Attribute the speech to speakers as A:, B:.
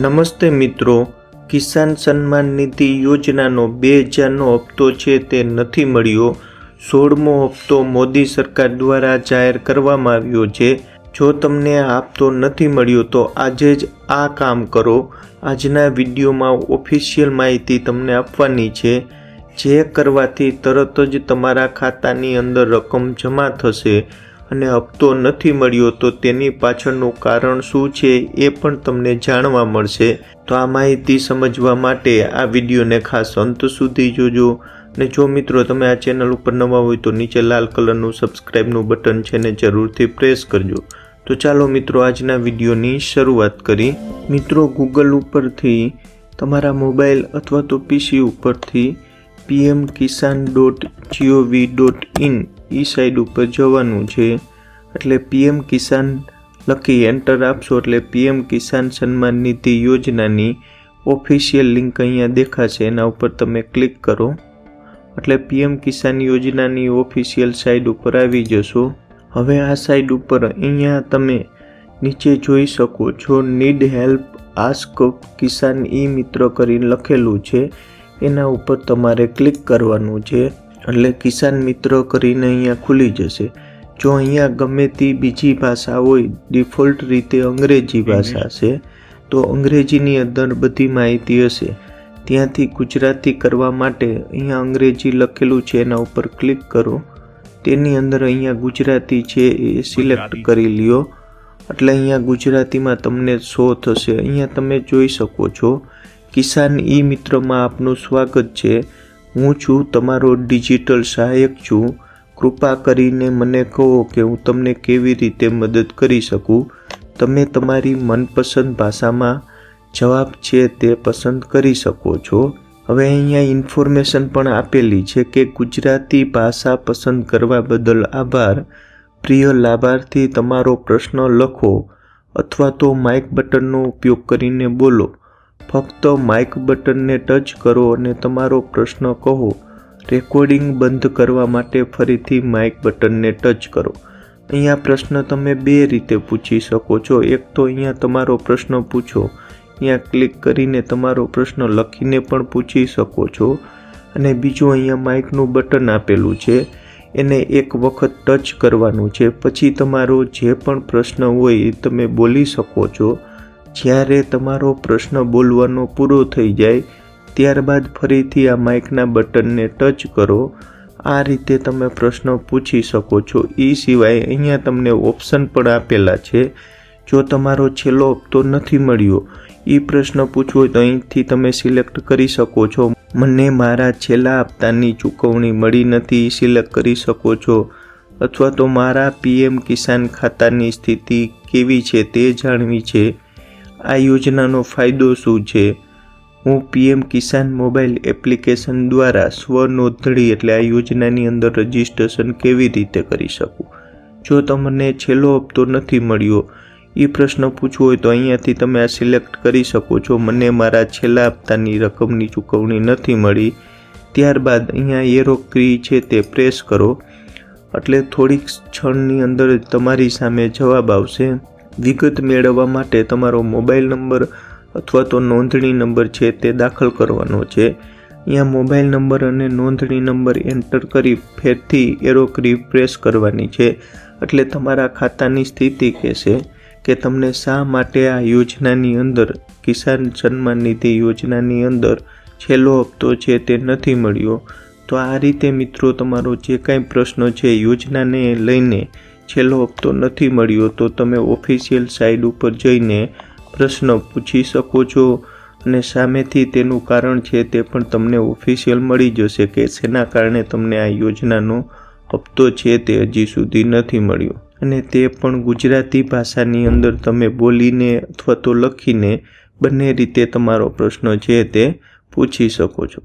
A: નમસ્તે મિત્રો. કિસાન સન્માન નિધિ યોજનાનો બે હજારનો હપ્તો છે તે નથી મળ્યો. સોળમો હપ્તો મોદી સરકાર દ્વારા જાહેર કરવામાં આવ્યો છે. જો તમને આ હપ્તો નથી મળ્યો તો આજે જ આ કામ કરો. આજના વિડીયોમાં ઓફિશિયલ માહિતી તમને આપવાની છે. જે કરવાથી તરત જ તમારા ખાતાની અંદર રકમ જમા થશે. અને હપ્તો નથી મળ્યો તો તેની પાછળનું કારણ શું છે એ પણ તમને જાણવા મળશે. તો આ માહિતી સમજવા માટે આ વિડીયોને ખાસ અંત સુધી જોજો અને જો મિત્રો તમે આ ચેનલ ઉપર નવા હોય તો નીચે લાલ કલરનું સબસ્ક્રાઈબનું બટન છે ને જરૂરથી પ્રેસ કરજો. તો ચાલો મિત્રો આજના વિડીયોની શરૂઆત કરી. મિત્રો ગૂગલ ઉપરથી તમારા મોબાઈલ અથવા તો પીસી ઉપરથી PM Kisan dot G O V dot in E site ઉપર જવાનું છે. એટલે પીએમ કિસાન લખી એન્ટર આપશો. એટલે પીએમ કિસાન સન્માન નિધિ યોજનાની ઓફિશિયલ લિંક અહીંયા દેખાશે. એના ઉપર તમે ક્લિક કરો. એટલે પીએમ કિસાન યોજનાની ઓફિશિયલ સાઈડ ઉપર આવી જશો. હવે આ સાઈડ ઉપર અહીંયા તમે નીચે જોઈ શકો છો need help ask Kisan e Mitra કરીને લખેલું છે. એના ઉપર તમારે ક્લિક કરવાનું છે. એટલે કિસાન મિત્ર કરીને અહીંયા ખુલી જશે. જો અહીંયા ગમે તે બીજી ભાષા હોય ડિફોલ્ટ રીતે અંગ્રેજી ભાષા છે તો અંગ્રેજીની અંદર બધી માહિતી હશે. ત્યાંથી ગુજરાતી કરવા માટે અહીંયા અંગ્રેજી લખેલું છે એના ઉપર ક્લિક કરો. તેની અંદર અહીંયા ગુજરાતી છે એ સિલેક્ટ કરી લ્યો. એટલે અહીંયા ગુજરાતીમાં તમને શો થશે. અહીંયા તમે જોઈ શકો છો કિસાન ઈ મિત્રમાં આપનું સ્વાગત છે. હું છું તમારો ડિજિટલ સહાયક છું. કૃપા કરીને મને કહો કે હું તમને કેવી રીતે મદદ કરી શકું? તમે તમારી મનપસંદ ભાષામાં જવાબ છે તે પસંદ કરી શકો છો. હવે અહીંયા ઇન્ફોર્મેશન પણ આપેલી છે કે ગુજરાતી ભાષા પસંદ કરવા બદલ આભાર. પ્રિય લાભાર્થી, તમારો પ્રશ્ન લખો અથવા તો માઇક બટનનો ઉપયોગ કરીને બોલો. ફક્ત માઇક બટનને ટચ કરો અને તમારો પ્રશ્ન કહો. રેકોર્ડિંગ બંધ કરવા માટે ફરીથી માઇક બટનને ટચ કરો. અહીંયા પ્રશ્ન તમે બે રીતે પૂછી શકો છો. એક તો અહીંયા તમારો પ્રશ્ન પૂછો. અહીંયા ક્લિક કરીને તમારો પ્રશ્ન લખીને પણ પૂછી શકો છો. અને બીજું અહીંયા માઇકનું બટન આપેલું છે. એને એક વખત ટચ કરવાનું છે. પછી તમારો જે પણ પ્રશ્ન હોય એ તમે બોલી શકો છો. જ્યારે તમારો પ્રશ્ન બોલવાનો પૂરો થઈ જાય, ત્યારબાદ ફરીથી આ માઇકના બટનને ટચ કરો. આ રીતે તમે પ્રશ્ન પૂછી શકો છો. એ સિવાય અહીંયા તમને ઓપ્શન પણ આપેલા છે. જો તમારો છેલ્લો હપ્તો નથી મળ્યો, એ પ્રશ્ન પૂછવો તો અહીંથી તમે સિલેક્ટ કરી શકો છો. મને મારા છેલ્લા હપ્તાની ચૂકવણી મળી નથી સિલેક્ટ કરી શકો છો. અથવા તો, મારા પીએમ કિસાન ખાતાની સ્થિતિ કેવી છે તે જાણવી છે. આ યોજનાનો ફાયદો શું છે? હું પીએમ કિસાન મોબાઈલ એપ્લિકેશન દ્વારા સ્વનોંધણી એટલે આ યોજનાની અંદર રજિસ્ટ્રેશન કેવી રીતે કરી શકું? જો તમને છેલ્લો હપ્તો નથી મળ્યો એ પ્રશ્ન પૂછવો હોય તો અહીંયાથી તમે આ સિલેક્ટ કરી શકો છો. મને મારા છેલ્લા હપ્તાની રકમની ચૂકવણી નથી મળી. ત્યારબાદ અહીંયા એરો ક્રી છે તે પ્રેસ કરો. એટલે થોડીક ક્ષણની અંદર તમારી સામે જવાબ આવશે. વિગત મેળવવા માટે તમારો મોબાઈલ નંબર અથવા તો નોંધણી નંબર છે તે દાખલ કરવાનો છે. અહીંયા મોબાઈલ નંબર અને નોંધણી નંબર એન્ટર કરી ફેરથી એરોક રિપ્રેસ પ્રેસ કરવાની છે. એટલે તમારા ખાતાની સ્થિતિ કહેશે કે તમને શા માટે આ યોજનાની અંદર કિસાન સન્માન નિધિ યોજનાની અંદર છેલ્લો હપ્તો છે તે નથી મળ્યો? તો આ રીતે મિત્રો તમારો જે કાંઈ પ્રશ્ન છે યોજનાને લઈને છેલ્લો હપ્તો નથી મળ્યો, તો તમે ઓફિશિયલ સાઇટ ઉપર જઈને પ્રશ્ન પૂછી શકો છો અને સામેથી તેનું કારણ છે તે પણ તમને ઓફિશિયલ મળી જશે કે શેના કારણે તમને આ યોજનાનો હપ્તો છે તે હજી સુધી નથી મળ્યો. અને તે પણ ગુજરાતી ભાષાની અંદર તમે બોલીને અથવા તો લખીને બંને રીતે તમારો પ્રશ્ન છે તે પૂછી શકો છો.